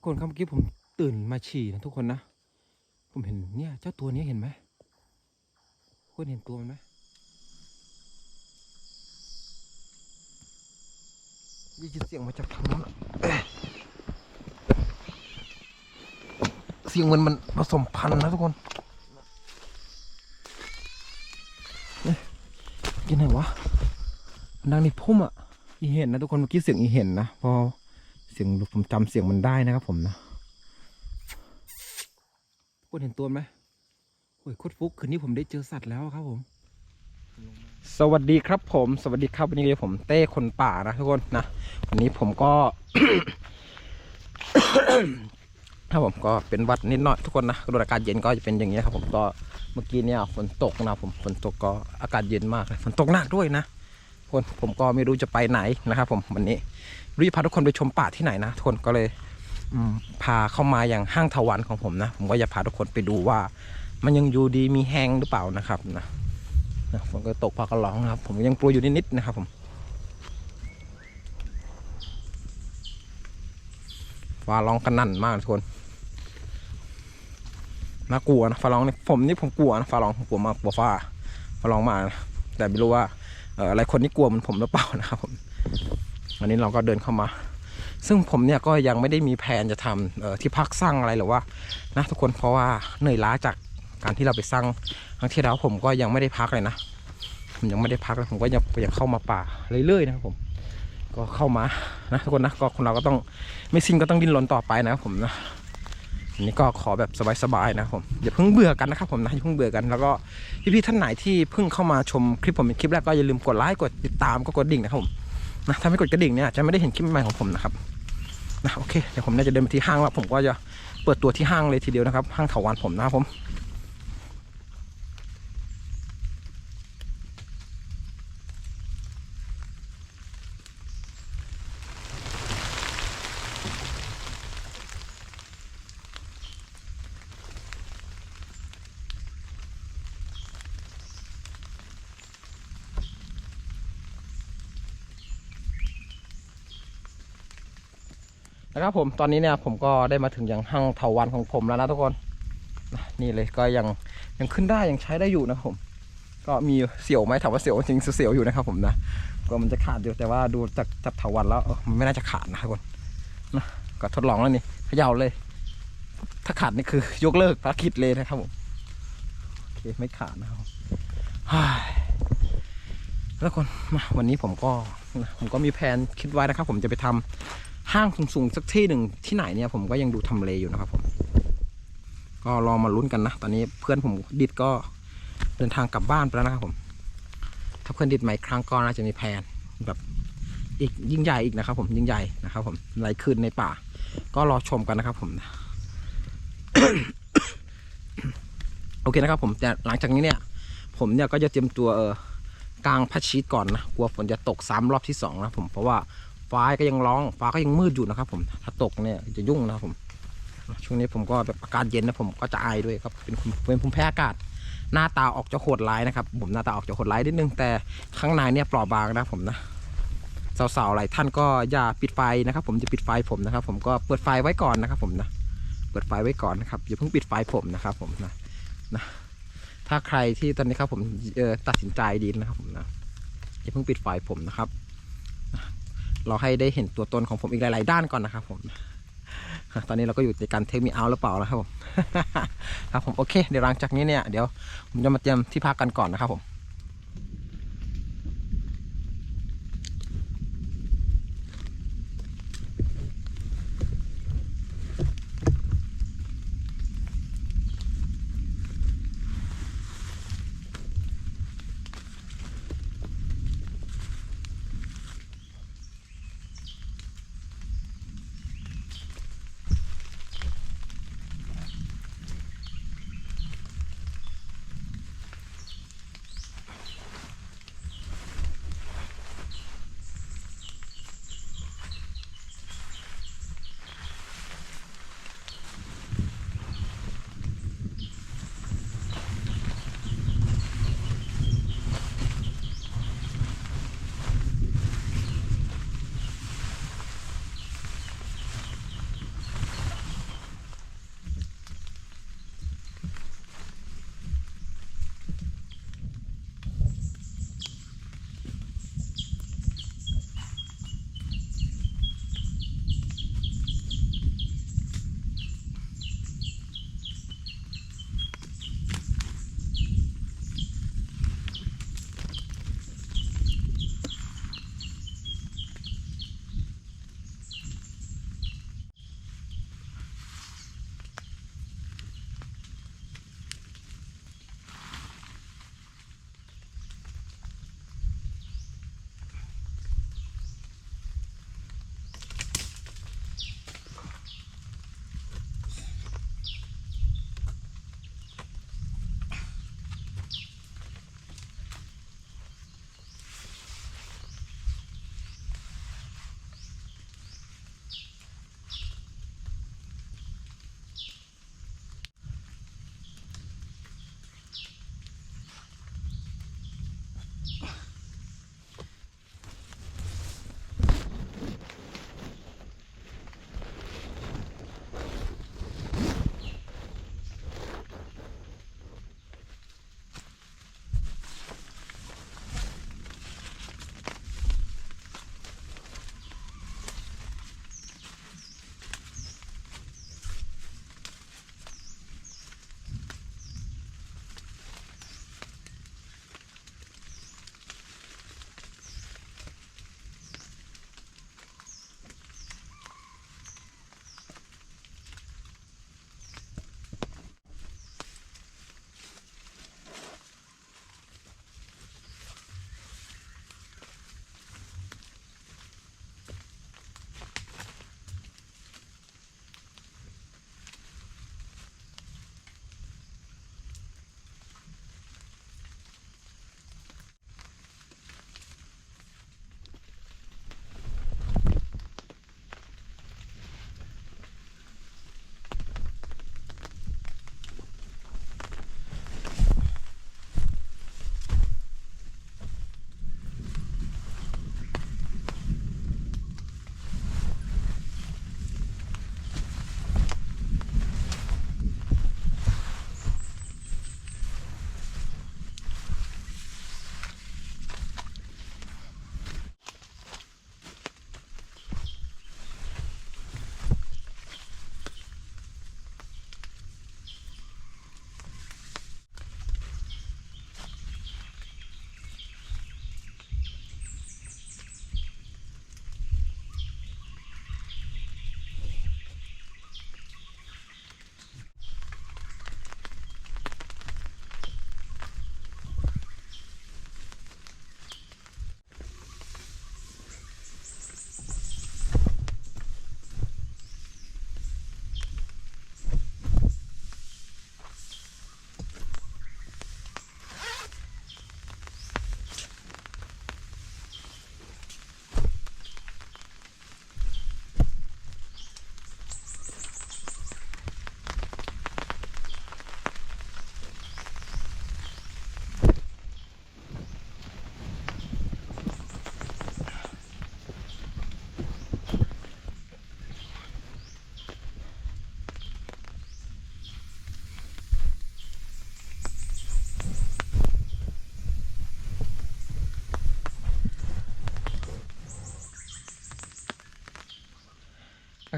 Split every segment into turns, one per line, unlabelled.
กคนครับเมื่อกี้ผมตื่นมาฉี่นะทุกคนนะ ผมเห็นเนี่ยเจ้าตัวนี้เห็นไหมทุกคนเห็นตัวมันไหมได้ยินเสียงมาจากทางโน้นเอ๊ะเสียงมันมันผสมพันธุ์นะทุกคนเอ๊ะกินไหนวะมันดังในพุ่มอะ อีเห็นนะทุกคนเมื่อกี้เสียงอีเห็นนะพอ เสียงผมจำเสียงมันได้นะครับผมนะคุณเห็นตัวไหมโอ้ยโคตรฟุกคืนนี้ผมได้เจอสัตว์แล้วครับผม สวัสดีครับผม สวัสดีครับวันนี้เลยผมเต้คนป่านะทุกคนนะวันนี้ผมก็ครับผมก็เป็นหวัดนิดหน่อยทุกคนนะดูอากาศเย็นก็จะเป็นอย่างนี้ยครับผมก็เมื่อกี้เนี่ยฝนตกนะผมฝนตกก็อากาศเย็นมากเลยฝนตกหนักด้วยนะทุก คนผมก็ไม่รู้จะไปไหนนะครับ ผมวันนี้รู้จะพาทุกคนไปชมป่าที่ไหนนะทุกคนก็เลยพาเข้ามาอย่างห้างทวันของผมนะ ผมก็จะพาทุกคนไปดูว่า มันยังอยู่ดีมีแห้งหรือเปล่านะครับนะนะฝนก็ตกพากันร้องนะครับ ผมยังกลัวอยู่นิดๆนะครับ ผมฟ้าร้องกันนั่นมากทุกคนน่ากลัวนะฟ้าร้องนี่ผมนี่ผมกลัวนะฟ้าร้องผมกลัวมากกลัวฟ้าฟ้าร้องมากนะแต่ไม่รู้ว่า เอ่ออะไรคนที่กลัวเหมันผมหรือเปล่านะครับผมวันนี้เราก็เดินเข้ามา ซึ่งผมเนี่ยก็ยังไม่ได้มีแผนจะทำที่พักสร้างอะไรหรือว่านะทุกคนเพราะว่าเหนื่อยล้าจากการที่เราไปสร้างครั้งที่แล้วผมก็ยังไม่ได้พักเลยนะผมยังไม่ได้พักเลยผมก็ยังยังเข้ามาป่าเรื่อยๆนะครับผม ก็เข้ามานะทุกคนนะก็คนเราก็ต้องไม่สิ้นก็ต้องดิ้นรนต่อไปนะครับผมนะ นนี้ก็ขอแบบสบายๆนะครับผมอย่าเพิ่งเบื่อกันนะครับผมนะอย่าเพิ่งเบื่อกันแล้วก็พี่ๆท่านไหนที่เพิ่งเข้ามาชมคลิปผมเป็นคลิปแรกก็อย่าลืมกดไลค์กดติดตามก็กดดิ่งนะครับผมนะถ้าไม่กดกระดิ่งเนี่ยจะไม่ได้เห็นคลิปใหม่ๆของผมนะครับนะโอเคเดี๋ยวผมน่าจะเดินไปที่ห้างแล้วผมก็จะเปิดตัวที่ห้างเลยทีเดียวนะครับห้างเถาวันผมนะครับผม นะครับผมตอนนี้เนี่ยผมก็ได้มาถึงอย่างห้างเถาวันของผมแล้วนะทุกคนนี่เลยก็ยังยังขึ้นได้ยังใช้ได้อยู่นะผม ก็มีเสียวไหมถามว่าเสียวจริงเสียวอยู่นะครับผมนะก็มันจะขาดอยู่แต่ว่าดูจากจากเถาวันแล้วมันไม่น่าจะขาดนะทุกคนนะก็ทดลองแล้วนี่เขย่าเลย ถ้าขาดนี่คือยกเลิกภารกิจเลยนะครับผมโอเคไม่ขาดนะครับแล้วคนมาวันนี้ผมก็ผมก็มีแผนคิดไว้นะครับ ผมจะไปทำ ห้างสูงๆสักที่หนึ่งที่ไหนเนี่ยผมก็ยังดูทำเลอยู่นะครับผมก็รอมาลุ้นกันนะ ตอนนี้เพื่อนผมดิดก็เดินทางกลับบ้านไปแล้วนะครับผม ถ้าเพื่อนดิดใหม่ครั้งก็น่าจะมีแผนแบบอีกยิ่งใหญ่อีกนะครับ ผมยิ่งใหญ่นะครับ ผมหลายคืนในป่า ก็รอชมกันนะครับ ผมโอเคนะครับ ผมแต่หลังจากนี้เนี่ย ผมเนี่ยก็จะเตรียมตัวเออกลางพัดชีตก่อนนะกลัวฝนจะตกซ้ำรอบที่สองนะผมเพราะว่า ฟ้าก็ยังร้อง ฟ้าก็ยังมืดอยู่นะครับ ผม ถ้าตกเนี่ยจะยุ่งนะครับผม ช่วงนี้ผมก็แบบอากาศเย็นนะผมก็จะไอด้วยครับ เป็นภูมิเป็นภูมิแพ้อากาศ หน้าตาออกจะโหดร้ายนะครับ ผมหน้าตาออกจะโหดร้ายนิดนึง แต่ข้างในเนี่ยเปลอบางนะผมนะสาวๆหลายท่านก็อย่าปิดไฟนะครับ ผมจะปิดไฟผมนะครับ ผมก็เปิดไฟไว้ก่อนนะครับ ผมนะ เปิดไฟไว้ก่อนนะครับอย่าเพิ่งปิดไฟผมนะครับ ผมนะนะถ้าใครที่ตอนนี้ครับผมตัดสินใจดีนะครับผมนะอย่าเพิ่งปิดไฟผมนะครับ เราให้ได้เห็นตัวตนของผมอีกหลาย ๆ ด้านก่อนนะครับ ผมตอนนี้เราก็อยู่ในการเทคมีเอาหรือเปล่าแล้วครับผมครับผมโอเค เดี๋ยวหลังจากนี้เนี่ยเดี๋ยวผมจะมาเตรียมที่พักกันก่อนนะครับผม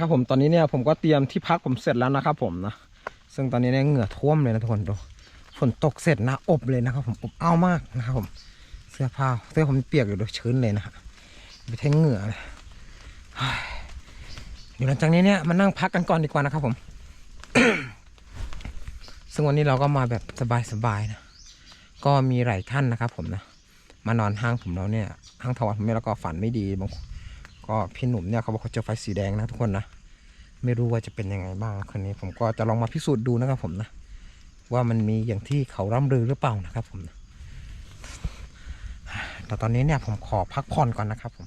นะครับผมตอนนี้เนี่ยผมก็เตรียมที่พักผมเสร็จแล้วนะครับผมนะซึ่งตอนนี้เนี่ยเหงื่อท่วมเลยนะทุกคนดูฝนตกเสร็จนะอบเลยนะครับผมอบอ้าวมากนะครับผมเสื้อผ้าเสื้อผมเปียกอยู่ด้วยชื้นเลยนะฮะไปแทงเหงื่อเลยเฮ้ยเดี๋ยวหลังจากนี้เนี่ยมานั่งพักกันก่อนดีกว่านะครับผม ซึ่งวันนี้เราก็มาแบบสบายๆนะก็มีหลายท่านนะครับผมนะมานอนห้างผมแล้วเนี่ยห้างทวันผมเนี่ยแล้วก็ฝันไม่ดีบางคน ก็พี่หนุ่มเนี่ยเขาบอกเขาเจอไฟสีแดงนะทุกคนนะไม่รู้ว่าจะเป็นยังไงบ้างคนนี้ ผมก็จะลองมาพิสูจน์ดูนะครับผมนะว่ามันมีอย่างที่เขาร่ำลือหรือเปล่านะครับผมนะแต่ตอนนี้เนี่ยผมขอพักผ่อนก่อนนะครับผม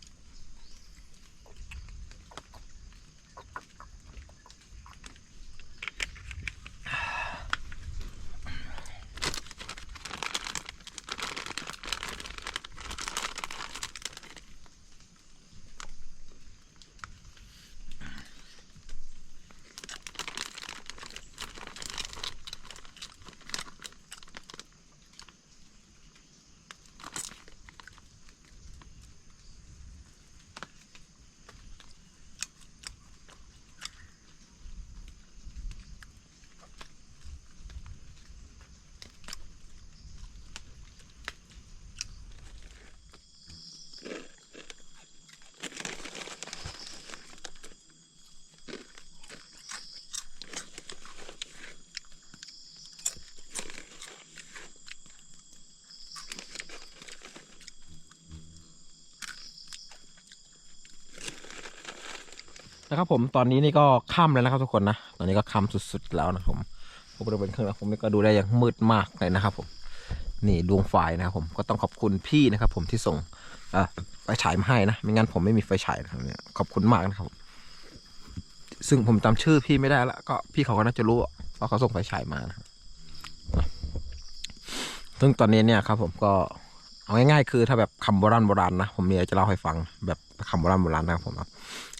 นะครับผมตอนนี้นี่ก็ค่ำแล้วนะครับทุกคนนะ ตอนนี้ก็ค่ำสุดๆแล้วนะครับผมผมบริเวณเครื่องแล้วผมนี่ก็ดูได้อย่างมืดมากเลยนะครับผมนี่ดวงไฟนะครับผมก็ต้องขอบคุณพี่นะครับ ผมที่ส่งไฟฉายมาให้นะไม่งั้นผมไม่มีไฟฉายนะครับเนี่ยขอบคุณมากนะครับซึ่งผมจำชื่อพี่ไม่ได้ละก็พี่เขาก็น่าจะรู้ว่าเขาส่งไฟฉายมานะซึ่งตอนนี้เนี่ยครับ ผมก็เอาง่ายๆคือถ้าแบบคำโบราณโบราณนะผมมีอะไรจะเล่าให้ฟังแบบคำโบราณโบราณนะครับผมนะ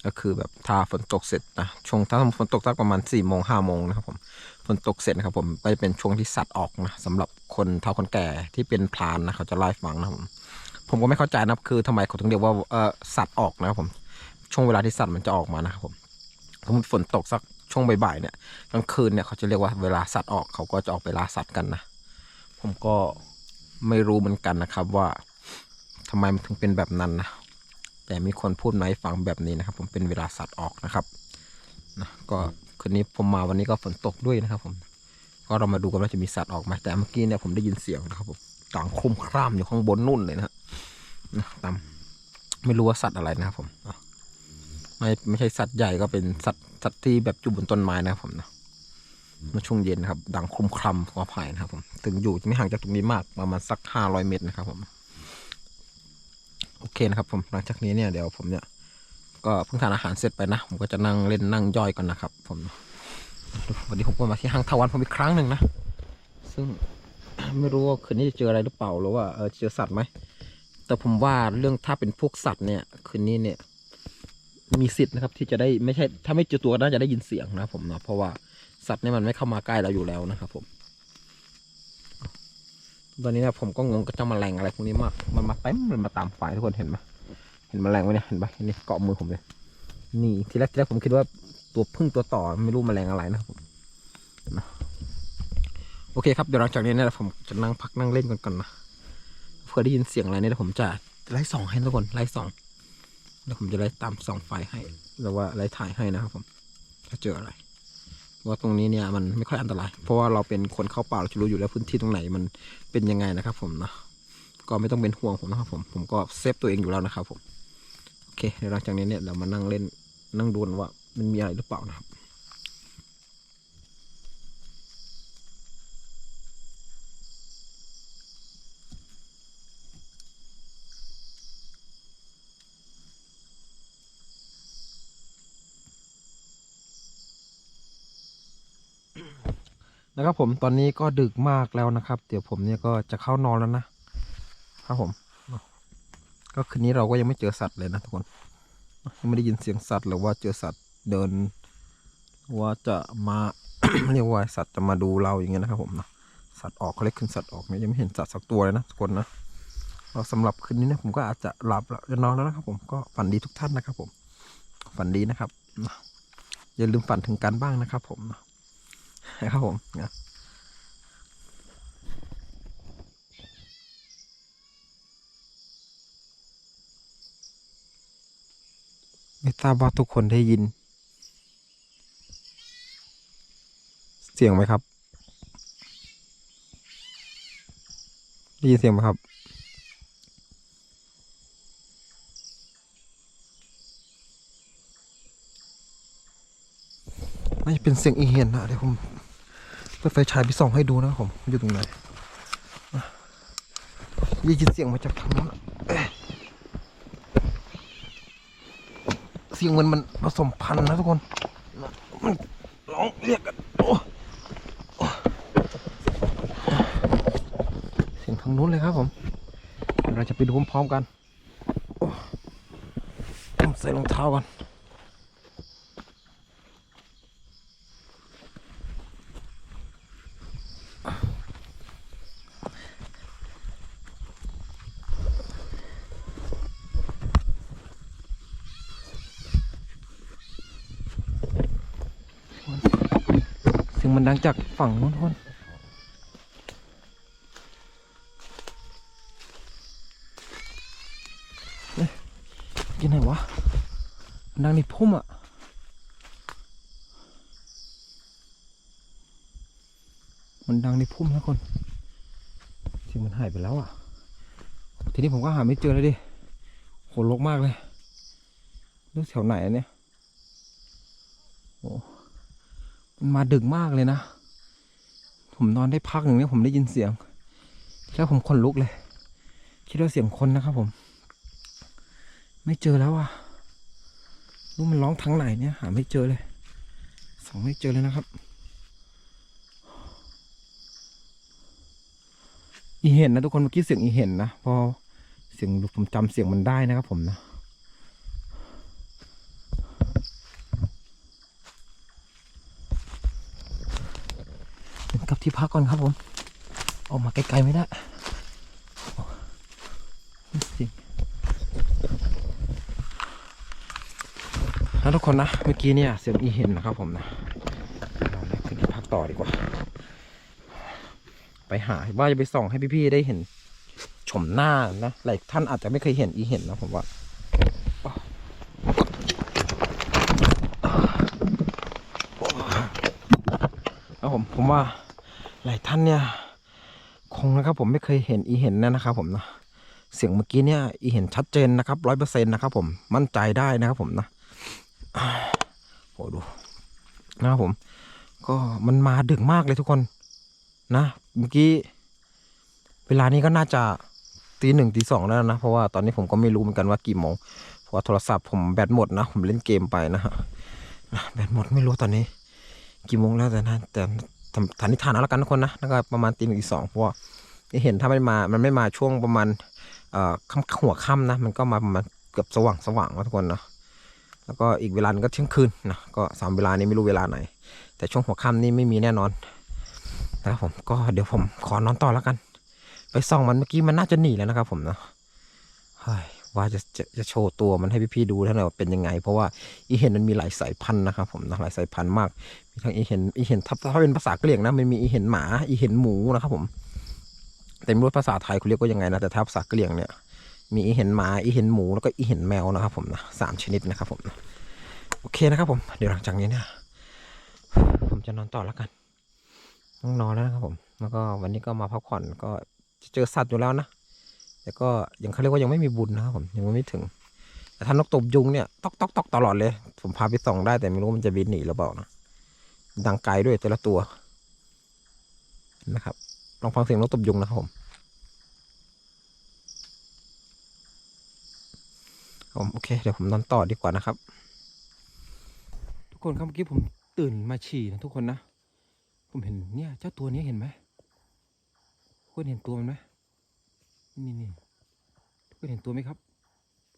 ก็คือแบบถ้าฝนตกเสร็จนะช่วงถ้าฝนตกสักประมาณ4ี่โมงห้าโมงนะครับผมฝนตกเสร็จนะครับผมก็จะเป็นช่วงที่สัตว์ออกนะสำหรับคนเฒ่าคนแก่ที่เป็นพรานนะเขาจะไล่ฟังนะผมผมก็ไม่เข้าใจนะคือทำไมเขาถึงเรียกว่าเออสัตว์ออกนะครับผมช่วงเวลาที่สัตว์มันจะออกมานะครับผมสมมติฝนตกสักช่วงบ่ายๆเนี่ยกลางคืนเนี่ยเขาจะเรียกว่าเวลาสัตว์ออกเขาก็จะออกไปล่าสัตว์กันนะผมก็ไม่รู้เหมือนกันนะครับว่าทำไมมันถึงเป็นแบบนั้นนะ แต่มีคนพูดมาให้ฟังแบบนี้นะครับ ผมเป็นเวลาสัตว์ออกนะครับนะก็คืนนี้ผมมาวันนี้ก็ฝนตกด้วยนะครับ ผม ก็เรามาดูกันว่าจะมีสัตว์ออกไหมแต่เมื่อกี้เนี่ยผมได้ยินเสียงนะครับผมต่างคลุ้มคร่ามอยู่ข้างบนนู่นเลยนะนะตามไม่รู้ว่าสัตว์อะไรนะครับผมไม่ไม่ใช่สัตว์ใหญ่ก็เป็นสัตว์สัตว์ที่แบบอยู่บนต้นไม้นะครับผมนะเมื่อช่วงเย็นนะครับ ดังคลุมคร่ำขออภัยนะครับผม ถึงอยู่ไม่ห่างจากตรงนี้มากประมาณสักห้าร้อยเมตรนะครับผม โอเคนะครับผมหลังจากนี้เนี่ยเดี๋ยวผมเนี่ยก็เพิ่งทานอาหารเสร็จไปนะ ผมก็จะนั่งเล่นนั่งย่อยก่อนนะครับ ผมวันนี้ผมก็มาที่ห้างทวันผมอีกครั้งหนึ่งนะ ซึ่งไม่รู้ว่าคืนนี้จะเจออะไรหรือเปล่าหรือว่าเออเจอสัตว์ไหมแต่ผมว่าเรื่องถ้าเป็นพวกสัตว์เนี่ยคืนนี้เนี่ย มีสิทธิ์นะครับที่จะได้ไม่ใช่ถ้าไม่เจอตัวน่าจะได้ยินเสียงนะผมเนาะเพราะว่าสัตว์เนี่ยมันไม่เข้ามาใกล้เราอยู่แล้วนะครับผม ตอนนี้นี่ยผมก็งงกับเจ้าแมลงอะไรพวกนี้มากมันมาเต็มมันมาตามฝ่ายทุกคนเห็นไหมเห็นแมลงไหมเนี่ยเห็นปะนี่เกาะมือผมเลยนี่ทีแรกทีแรกผมคิดว่าตัวพึ่งตัวต่อไม่รู้แมลงอะไรนะครับผมโอเคครับเดี๋ยวหลังจากนี้นี่ยผมจะนั่งพักนั่งเล่นกันก่อนนะเพื่อได้ยินเสียงอะไรเนี่ยผมจะไล่สองให้ทุกคนไล่สองแล้วผมจะไล่ตามสองไฟให้หรือว่าไล่ถ่ายให้นะครับผมถ้าเจออะไร ว่าตรงนี้เนี่ยมันไม่ค่อยอันตราย เพราะว่าเราเป็นคนเข้าป่าเราจะรู้อยู่แล้วพื้นที่ตรงไหนมันเป็นยังไงนะครับ ผมนะก็ไม่ต้องเป็นห่วงผมนะครับ ผมผมก็เซฟตัวเองอยู่แล้วนะครับ ผมโอเคหลังจากนี้เนี่ยเรามานั่งเล่นนั่งดูนว่ามันมีอะไรหรือเปล่านะครับ นะครับผมตอนนี้ก็ดึกมากแล้วนะครับ เดี๋ยวผมเนี่ยก็จะเข้านอนแล้วนะครับผม ก็คืนนี้เราก็ยังไม่เจอสัตว์เลยนะทุกคนยังไม่ได้ยินเสียงสัตว์หรือว่าเจอสัตว์เดิน ว่าจะมาเรียกว่าสัตว์จะมาดูเราอย่างเงี้ยนะครับผมนะสัตว์ออกเขาเรียกขึ้นสัตว์ออกเนี่ยยังไม่เห็นสัตว์สักตัวเลยนะทุกคนนะก็สำหรับคืนนี้เนี่ยผมก็อาจจะหลับแล้วจะนอนแล้วนะครับ ผมก็ฝันดีทุกท่านนะครับ ผมฝันดีนะครับอย่าลืมฝันถึงกันบ้างนะครับ ผมนะ นะครับผมนะไม่ทราบว่าทุกคนได้ยิน เสียงไหมครับ ได้ยินเสียงไหมครับน่าจะเป็นเสียงอีเห็นนะเดี๋ยวผม เปิดไฟฉายไปส่องให้ดูนะครับผมอยู่ตรงไหนอะได้ยินเสียงมาจากทางโน้นเสียงมันมันผสมพันธุ์นะทุกคน มันร้องเรียกกันโอ้เสียงทางนู้นเลยครับผม เราจะไปดูพร้อมๆกัน ใส่รองเท้ากัน เสียงมันดังจากฝั่งนู้นทุกคนกินไหนวะนดังในพุ่มอะมันดังในพุ่มนะคนเสียงมันหายไปแล้วอะ ทีนี้ผมก็หาไม่เจอเลยดิโหรกมากเลยเรื่องแถวไหนเนี่ยโอ้ มาดึกมากเลยนะ ผมนอนได้พักหนึ่งเนี่ยผมได้ยินเสียง แล้วผมขนลุกเลย คิดว่าเสียงคนนะครับผม ไม่เจอแล้วอะรู้มันร้องทางไหนเนี่ยหาไม่เจอเลยสองไม่เจอเลยนะครับ อีเห็นนะทุกคนเมื่อกี้เสียงอีเห็นนะพอเสียงผมจำเสียงมันได้นะครับผมนะ กลับที่พักก่อนครับผม ออกมาไกลๆไม่ได้เสียงนะทุกคนนะ เมื่อกี้เนี่ยเสียงอีเห็นนะครับผมนะเราเนี่ยขึ้นที่พักต่อดีกว่า ไปหาว่าจะไปส่องให้พี่ๆได้เห็นชมหน้านะหลายท่านอาจจะไม่เคยเห็นอีเห็นนะผมว่าแล้วผมผมว่า หลายท่านเนี่ย คงนะครับผมไม่เคยเห็นอีเห็นนะครับผมนะเสียงเมื่อกี้เนี่ยอีเห็นชัดเจนนะครับร้อยเปอร์เซ็นต์นะครับผมมั่นใจได้นะครับผมนะอ่าโอ้ดูนะครับผม ก็มันมาดึกมากเลยทุกคนนะเมื่อกี้เวลานี้ก็น่าจะตีหนึ่งตีสองแล้วนะ เพราะว่าตอนนี้ผมก็ไม่รู้เหมือนกันว่ากี่โมงเพราะว่าโทรศัพท์ผมแบตหมดนะ ผมเล่นเกมไปนะฮะนะแบตหมดไม่รู้ตอนนี้ กี่โมงแล้วแต่นะแต่ ฐานิษฐานเอาละกันทุกคนนะแล้วก็ประมาณตีหนึ่งตีสองเพราะว่าเห็นถ้าไม่มา มันไม่มาช่วงประมาณค่ำหัวค่ำนะ มันก็มาประมาณเกือบสว่างสว่างนะทุกคนเนาะแล้วก็อีกเวลานึงก็เที่ยงคืนนะก็สามเวลานี้ไม่รู้เวลาไหน แต่ช่วงหัวค่ำนี่ไม่มีแน่นอนนะครับผมก็เดี๋ยวผมขอนอนต่อแล้วกัน ไปส่องมันเมื่อกี้มันน่าจะหนีแล้วนะครับผมเนาะเฮ้ย ว่าจะจะจะโชว์ตัวมันให้พี่ๆดูท่านหน่อยว่าเป็นยังไง เพราะว่าอีเห็นมันมีหลายสายพันธุ์นะครับผมนะหลายสายพันธุ์มาก มีทั้งอีเห็นอีเห็นถ้าถ้าเป็นภาษาเหรี่ยงนะมันมีอีเห็นหมาอีเห็นหมูนะครับผมแต่ไม่รู้ภาษาไทยเขาเรียกว่ายังไงนะแต่ถ้าภาษาเหรี่ยงเนี่ย มีอีเห็นหมาอีเห็นหมูแล้วก็อีเห็นแมวนะครับผมนะสามชนิดนะครับผมโอเคนะครับผมเดี๋ยวหลังจากนี้เนี่ยผมจะนอนต่อแล้วกันต้องนอนแล้วนะครับผม แล้วก็วันนี้ก็มาพักผ่อนก็จะเจอสัตว์อยู่แล้วนะ แต่ก็ยังเขาเรียกว่ายังไม่มีบุญนะครับผมยังไม่ถึง แต่ถ้านกตบยุงเนี่ยตอกตอกตอกตลอดเลย ผมพาไปส่องได้แต่ไม่รู้มันจะบินหนีหรือเปล่านะดังไกลด้วยแต่ละตัวนะครับลองฟังเสียงนกตบยุงนะครับผมผมโอเคเดี๋ยวผมนอนต่อดีกว่านะครับ ทุกคนครับเมื่อกี้ผมตื่นมาฉี่นะทุกคนนะ ผมเห็นเนี่ยเจ้าตัวนี้เห็นไหมทุกคนเห็นตัวมันไหม นี่นี่ทุกคนเห็นตัวไหมครับ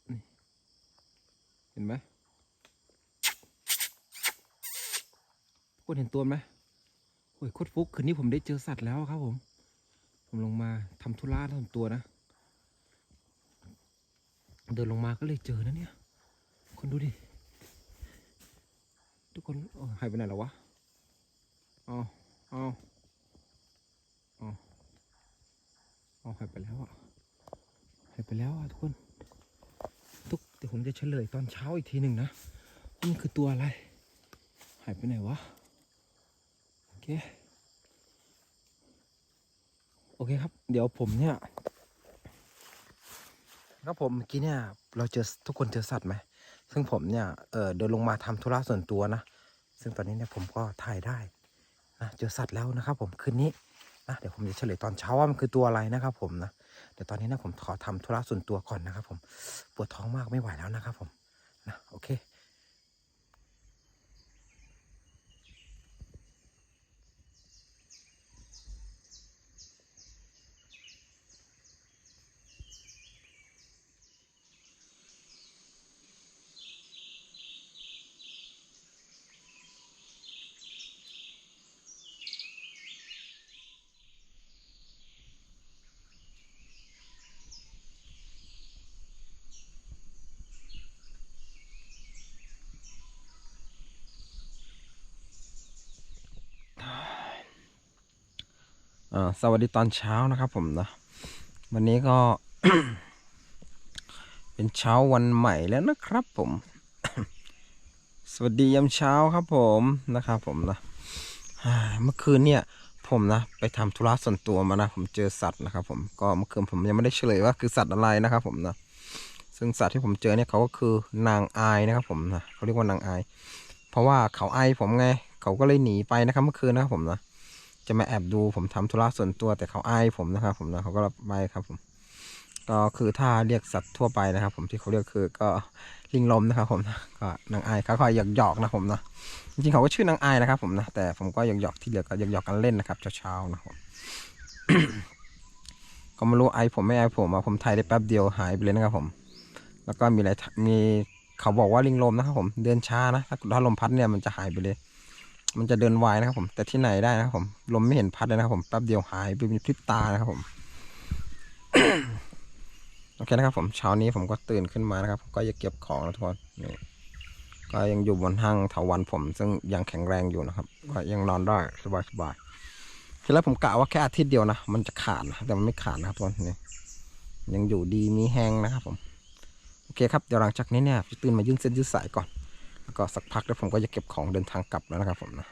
นี่เห็นไหมทุกคนเห็นตัวไหมโอ้ยโคตรฟุกคืนนี้ผมได้เจอสัตว์แล้วครับผม ผมลงมาทำธุระส่วนตัวนะ เดินลงมาก็เลยเจอนะเนี่ย คนดูดิ ทุกคนเอ้าหายไปไหนแล้ววะอาเอาเอาเอหายไปแล้วอะ หายไปแล้วอะทุกคนทุกเดี๋ยวผมจะเฉลยตอนเช้าอีกทีหนึ่งนะว่ามันคือตัวอะไร หายไปไหนวะ โอเค โอเคครับ เดี๋ยวผมเนี่ยครับผมเมื่อกี้เนี่ยเราเจอทุกคนเจอสัตว์ไหมซึ่งผมเนี่ยเออเดินลงมาทำธุระส่วนตัวนะ ซึ่งตอนนี้เนี่ยผมก็ถ่ายได้นะเจอสัตว์แล้วนะครับผมคืนนี้นะเดี๋ยวผมจะเฉลยตอนเช้าว่ามันคือตัวอะไรนะครับผมนะ เดี๋ยวตอนนี้นะผมขอทำธุระส่วนตัวก่อนนะครับผม ปวดท้องมากไม่ไหวแล้วนะครับผม นะโอเค สวัสดีตอนเช้านะครับผมนะ วันนี้ก็ เป็นเช้าวันใหม่แล้วนะครับผม สวัสดียามเช้าครับผมนะครับผมนะเมื่อคืนเนี่ยผมนะไปทำธุระส่วนตัวมานะ ผมเจอสัตว์นะครับ ผมก็เมื่อคืนผมยังไม่ได้เฉลยว่าคือสัตว์อะไรนะครับ ผมนะซึ่งสัตว์ที่ผมเจอเนี่ยเขาก็คือนางอายนะครับ ผมนะเขาเรียกว่านางอาย เพราะว่าเขาไอายผมไง เขาก็เลยหนีไปนะครับเมื่อคืนนะครับผมนะ จะมาแอบดูผมทำธุระส่วนตัวแต่เขาอายผมนะครับผมนะเขาก็รับไปครับผม ก็คือถ้าเรียกสัตว์ทั่วไปนะครับ ผมที่เขาเรียกคือก็ลิงลมนะครับ ผมนะก็นางอายเขาคอยหยอกหยอกนะผมนะจริงๆเขาก็ชื่อนางอายนะครับ ผมนะแต่ผมก็หยอกหยอกที่เหลือก็หยอกหยอกกันเล่นนะครับเช้าๆนะครับก็ไม่รู้ไอผมไม่ไอผมอะผมถ่ายได้แป๊บเดียวหายไปเลยนะครับผม แล้วก็มีอะไรมีเขาบอกว่าลิงลมนะครับผมเดินช้านะถ้าลมพัดเนี่ยมันจะหายไปเลย มันจะเดินไวนะครับผม แต่ที่ไหนได้นะครับผมลมไม่เห็นพัดเลยนะครับผมแป๊บเดียวหายไปเป็นพริบตานะครับผมโอเคนะครับผมเช้านี้ผมก็ตื่นขึ้นมานะครับผมก็จะเก็บของนะทุกคนนี่ก็ยังอยู่บนห้างเถาวันผม ซึ่งยังแข็งแรงอยู่นะครับก็ยังนอนได้สบายสบายทีแรกผมกะว่าแค่อาทิตย์เดียวนะมันจะขาดนะแต่มันไม่ขาดนะครับทุกคนนี่ยังอยู่ดีมีแห้งนะครับผมโอเคครับเดี๋ยวหลังจากนี้เนี่ยจะตื่นมายื่นเส้นยืดสายก่อน แล้วก็สักพักแล้วผมก็จะเก็บของเดินทางกลับแล้วนะครับผมนะ